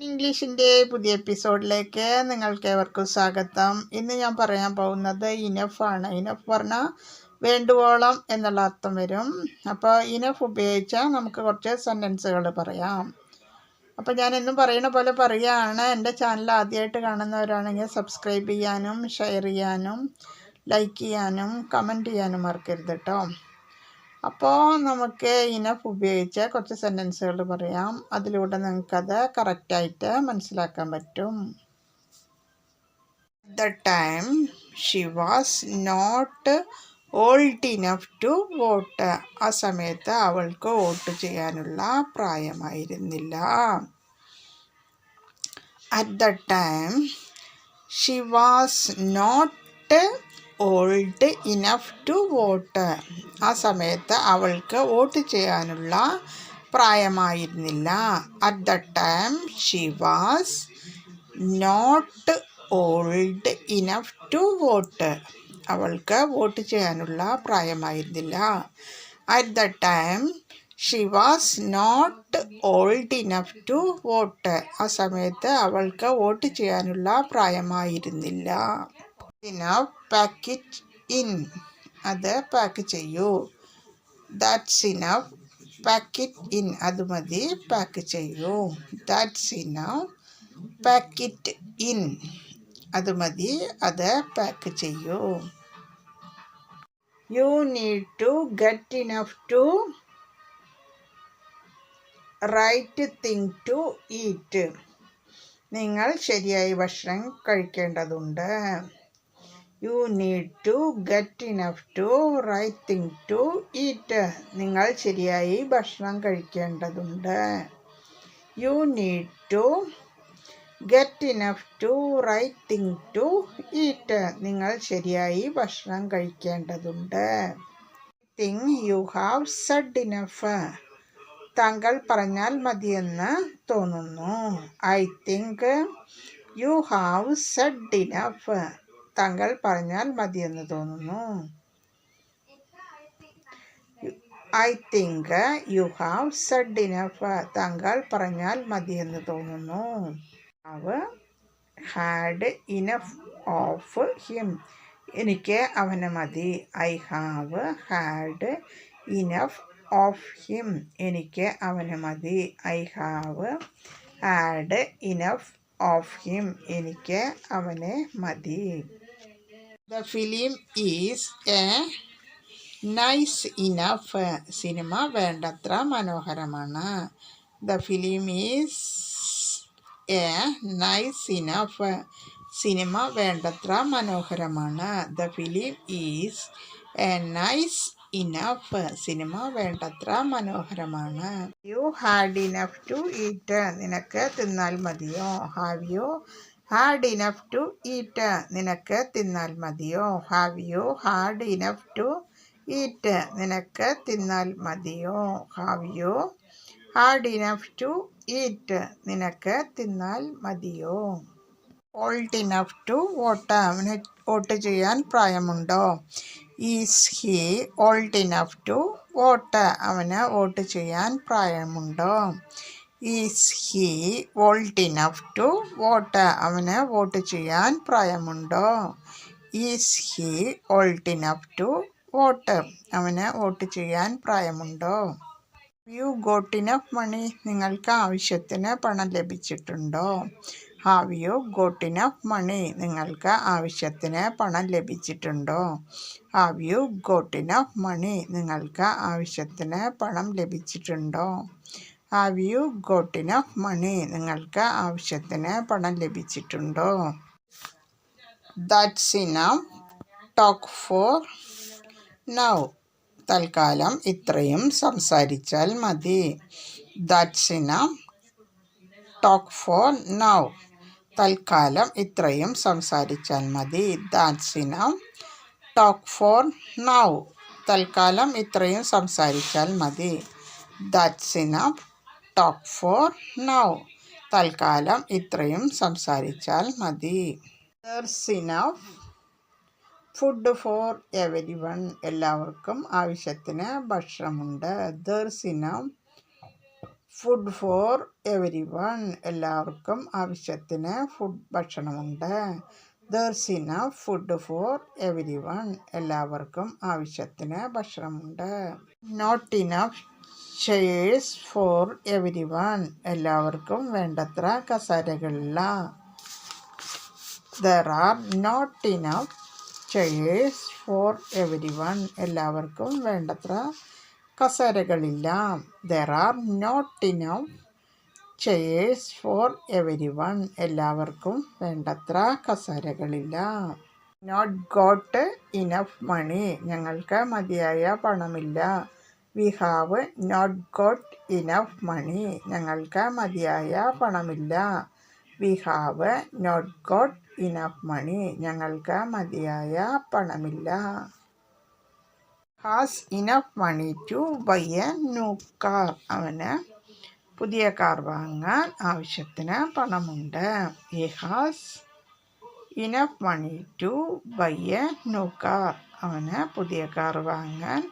ഇംഗ്ലീഷിന്റെ പുതിയ എപ്പിസോഡിലേക്ക് നിങ്ങൾക്ക് ഏവർക്കും സ്വാഗതം. ഇന്ന് ഞാൻ പറയാൻ പോകുന്നത് ഇനഫ് ആണ്. ഇനഫ് പറഞ്ഞാൽ വേണ്ടുവോളം എന്നുള്ള അർത്ഥം വരും. അപ്പോൾ ഇനഫ് ഉപയോഗിച്ചാൽ നമുക്ക് കുറച്ച് സെന്റൻസുകൾ പറയാം. അപ്പോൾ ഞാൻ എന്നും പറയുന്ന പോലെ പറയുകയാണ്. എന്റെ ചാനൽ ആദ്യമായിട്ട് കാണുന്നവരാണെങ്കിൽ സബ്സ്ക്രൈബ് ചെയ്യാനും ഷെയർ ചെയ്യാനും ലൈക്ക് ചെയ്യാനും കമന്റ് ചെയ്യാനും മറക്കരുത് കേട്ടോ. അപ്പോൾ നമുക്ക് ഇനഫ് ഉപയോഗിച്ച് കുറച്ച് സെന്റൻസുകൾ പറയാം. അതിലൂടെ നിങ്ങൾക്കത് കറക്റ്റായിട്ട് മനസ്സിലാക്കാൻ പറ്റും. The time she was not old enough to vote ആ സമയത്ത് അവൾക്ക് വോട്ട് ചെയ്യാനുള്ള പ്രായമായിരുന്നില്ല. At the time she was not old enough to vote. ആ സമയത്ത് അവൾക്ക് വോട്ട് ചെയ്യാനുള്ള പ്രായമായിരുന്നില്ല. At the time she was not old enough to vote അവൾക്ക് vote ചെയ്യാനുള്ള പ്രായമായിരുന്നില്ല. At the time she was not old enough to vote ആ സമയത്ത് അവൾക്ക് vote ചെയ്യാനുള്ള പ്രായമായിരുന്നില്ല. ഇനഫ് പാക്ക് ഇറ്റ് ഇൻ അത് പാക്ക് ചെയ്യൂ. That's enough pack it in അത് മതി. പാക്ക് ചെയ്യൂ. That's enough pack it in അത് മതി. അത് പാക്ക് ചെയ്യൂ. You need to get enough to right thing to eat നിങ്ങൾ ശരിയായി ഭക്ഷണം കഴിക്കേണ്ടതുണ്ട്. You need to get enough to right to eat നിങ്ങൾ ശരിയായി ഭക്ഷണം കഴിക്കേണ്ടതുണ്ട്. You need to get enough to right to eat നിങ്ങൾ ശരിയായി ഭക്ഷണം കഴിക്കേണ്ടതുണ്ട്. Thing you have said enough താങ്കൾ പറഞ്ഞാൽ മതിയെന്ന് തോന്നുന്നു. I think you have said enough താങ്കൾ പറഞ്ഞാൽ മതിയെന്ന് തോന്നുന്നു. I think you have said enough താങ്കൾ പറഞ്ഞാൽ മതിയെന്ന് തോന്നുന്നു. അവ ഹാഡ് ഇനഫ് ഓഫ് ഹിം എനിക്ക് അവനെ മതി. I have had enough of him എനിക്ക് അവനെ മതി. I have had enough of him എനിക്ക് അവനെ മതി. The film is a nice enough cinema വേണ്ടത്ര മനോഹരമാണ്. The film is a nice enough cinema വേണ്ടത്ര മനോഹരമാണ്. The film is a nice enough cinema വേണ്ടത്ര മനോഹരമാണ്. You had enough to eat നിനക്ക് തിന്നാൽ മതിയോ? Have you had enough to eat നിനക്ക് തിന്നാൽ മതിയോ? Have you had enough to eat നിനക്ക് തിന്നാൽ മതിയോ? Have you had enough to eat നിനക്ക് തിന്നാൽ മതിയോ? Old enough to vote vote ചെയ്യാൻ പ്രായമുണ്ടോ? Is he old enough to vote അവന് വോട്ട് ചെയ്യാൻ പ്രായമുണ്ടോ? Is he old enough to vote അവന് വോട്ട് ചെയ്യാൻ പ്രായമുണ്ടോ? Is he old enough to vote അവന് vote ചെയ്യാൻ പ്രായമുണ്ടോ? യു ഗോട്ട് ഇനഫ് മണി നിങ്ങൾക്ക് ആവശ്യത്തിന് പണം ലഭിച്ചിട്ടുണ്ടോ? Have you got enough money നിങ്ങൾക്ക് ആവശ്യത്തിന് പണം ലഭിച്ചിട്ടുണ്ടോ? Have you got enough money നിങ്ങൾക്ക് ആവശ്യത്തിന് പണം ലഭിച്ചിട്ടുണ്ടോ? Have you got enough money നിങ്ങൾക്ക് ആവശ്യത്തിന് പണം ലഭിച്ചിട്ടുണ്ടോ? That's enough talk for now തൽക്കാലം ഇത്രയും സംസാരിച്ചാൽ മതി. That's enough talk for now തൽക്കാലം ഇത്രയും സംസാരിച്ചാൽ മതി. That's enough talk for now തൽക്കാലം ഇത്രയും സംസാരിച്ചാൽ മതി. That's enough talk for now തൽക്കാലം ഇത്രയും സംസാരിച്ചാൽ മതി. Enough food for everyone എല്ലാവർക്കും ആവശ്യത്തിന് ഭക്ഷണമുണ്ട്. There's enough food for everyone എല്ലാവർക്കും ആവശ്യത്തിന് food ഭക്ഷണമുണ്ട്. There's enough food for everyone എല്ലാവർക്കും ആവശ്യത്തിന് ഭക്ഷണമുണ്ട്. Not enough chairs for everyone എല്ലാവർക്കും വേണ്ടത്ര കസേരകളില്ല. There are not enough chairs for everyone എല്ലാവർക്കും വേണ്ടത്ര കസേരകളില്ല. There are not enough chairs for everyone എല്ലാവർക്കും വേണ്ടത്ര കസേരകളില്ല. നോട്ട് ഗോട്ട് ഇനഫ് മണി ഞങ്ങൾക്ക് മതിയായ പണമില്ല. We have not got enough money ഞങ്ങൾക്ക് മതിയായ പണമില്ല. We have not got enough money ഞങ്ങൾക്ക് മതിയായ പണമില്ല. Has enough money to buy a new car അവന് പുതിയ കാർ വാങ്ങാൻ ആവശ്യത്തിന് പണമുണ്ട്. He has enough money to buy a new car അവന് പുതിയ കാർ വാങ്ങാൻ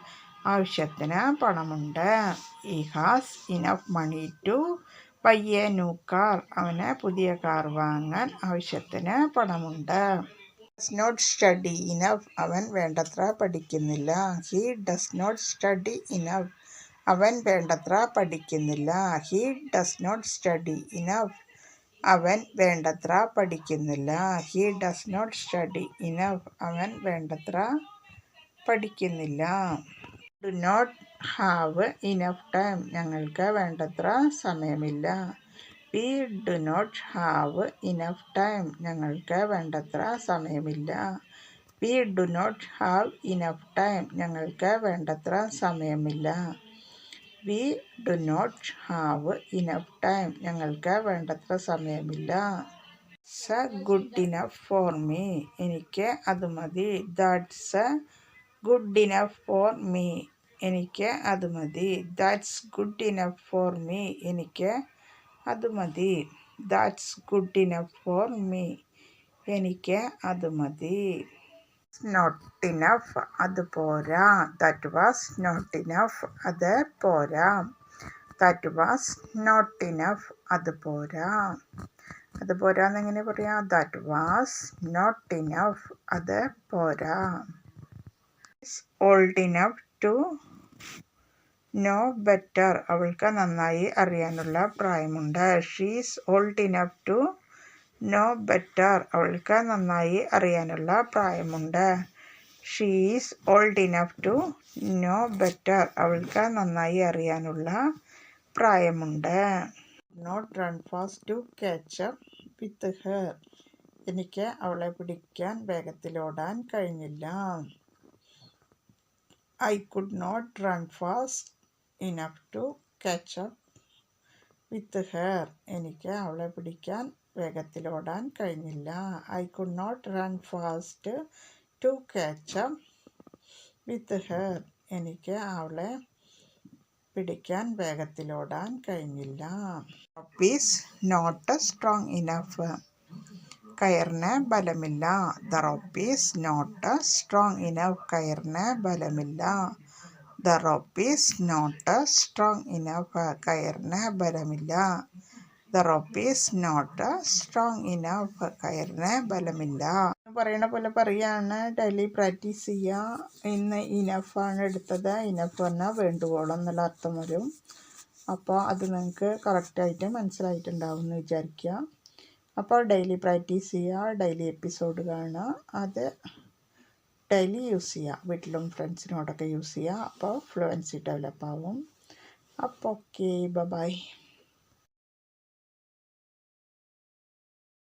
ആവശ്യത്തിന് പണമുണ്ട്. He has enough money to. പയ്യെ ന്യൂ കാർ. അവന് പുതിയ കാർ വാങ്ങാൻ ആവശ്യത്തിന് പണമുണ്ട്. ഡസ് നോട്ട് സ്റ്റഡി ഇനഫ് അവൻ വേണ്ടത്ര പഠിക്കുന്നില്ല. He does not study enough അവൻ വേണ്ടത്ര പഠിക്കുന്നില്ല. He does not study enough അവൻ വേണ്ടത്ര പഠിക്കുന്നില്ല. He does not study enough അവൻ വേണ്ടത്ര പഠിക്കുന്നില്ല. Do not have enough time ഞങ്ങൾക്ക് വേണ്ടത്ര സമയമില്ല. We do not have enough time ഞങ്ങൾക്ക് വേണ്ടത്ര സമയമില്ല. We do not have enough time ഞങ്ങൾക്ക് വേണ്ടത്ര സമയമില്ല. We do not have enough time ഞങ്ങൾക്ക് വേണ്ടത്ര സമയമില്ല. സ ഗുഡ് ഇനഫ് ഫോർ മീ എനിക്ക് അത് മതി. That's a good enough for me എനിക്ക് അത് മതി. That's good enough for me എനിക്ക് അത് മതി. That's good enough for me എനിക്ക് അത് മതി. നോട്ട് ഇനഫ് അത് പോരാ. ദാറ്റ് വാസ് നോട്ട് ഇനഫ് അത് പോരാ. ദാറ്റ് വാസ് നോട്ട് ഇനഫ് അത് പോരാ. അത് പോരാ എന്നെങ്ങനെ പറയാം? ദാറ്റ് വാസ് നോട്ട് ഇനഫ് അത് പോരാ. Old enough to know better അവൾക്ക് നന്നായി അറിയാനുള്ള പ്രായമുണ്ട്. She's old enough to know better അവൾക്ക് നന്നായി അറിയാനുള്ള പ്രായമുണ്ട്. She's old enough to know better അവൾക്ക് നന്നായി അറിയാനുള്ള പ്രായമുണ്ട്. Not run fast to catch up with her എനിക്ക് അവളെ പിടിക്കാൻ വേഗത്തിലോടാൻ കഴിഞ്ഞില്ല. I could not run fast enough to up with her എനിക്ക് അവളെ പിടിക്കാൻ വേഗത്തിലോടാൻ കഴിഞ്ഞില്ല. I could not run fast to catch up with her എനിക്ക് അവളെ പിടിക്കാൻ വേഗത്തിലോടാൻ കഴിഞ്ഞില്ല. പീസ് നോട്ട് സ്ട്രോങ് ഇനഫ് കയറിന് ബലമില്ല. The rope is not strong enough കയറിന് ബലമില്ല. The rope is not strong enough കയറിന് ബലമില്ല. The rope is not strong enough കയറിന് ബലമില്ല. പറയണ പോലെ പറയാണ്. ഡെയിലി പ്രാക്ടീസ് ചെയ്യുക ഇന്ന് ഇനഫാണ് എടുത്തത്. ഇനഫ് പറഞ്ഞാൽ വേണ്ടുവോളം എന്നുള്ള അർത്ഥം വരും. അപ്പോൾ അത് നിങ്ങൾക്ക് കറക്റ്റായിട്ട് മനസ്സിലായിട്ടുണ്ടാവും എന്ന് വിചാരിക്കുക. അപ്പോൾ ഡെയിലി പ്രാക്ടീസ് ചെയ്യുക ഡെയിലി എപ്പിസോഡ് കാണുക അത് ഡെയിലി യൂസ് ചെയ്യുക. വീട്ടിലും ഫ്രണ്ട്സിനോടൊക്കെ യൂസ് ചെയ്യുക. അപ്പോൾ ഫ്ലുവൻസി ഡെവലപ്പ് ആവും അപ്പോൾ ഓക്കെ ബൈ.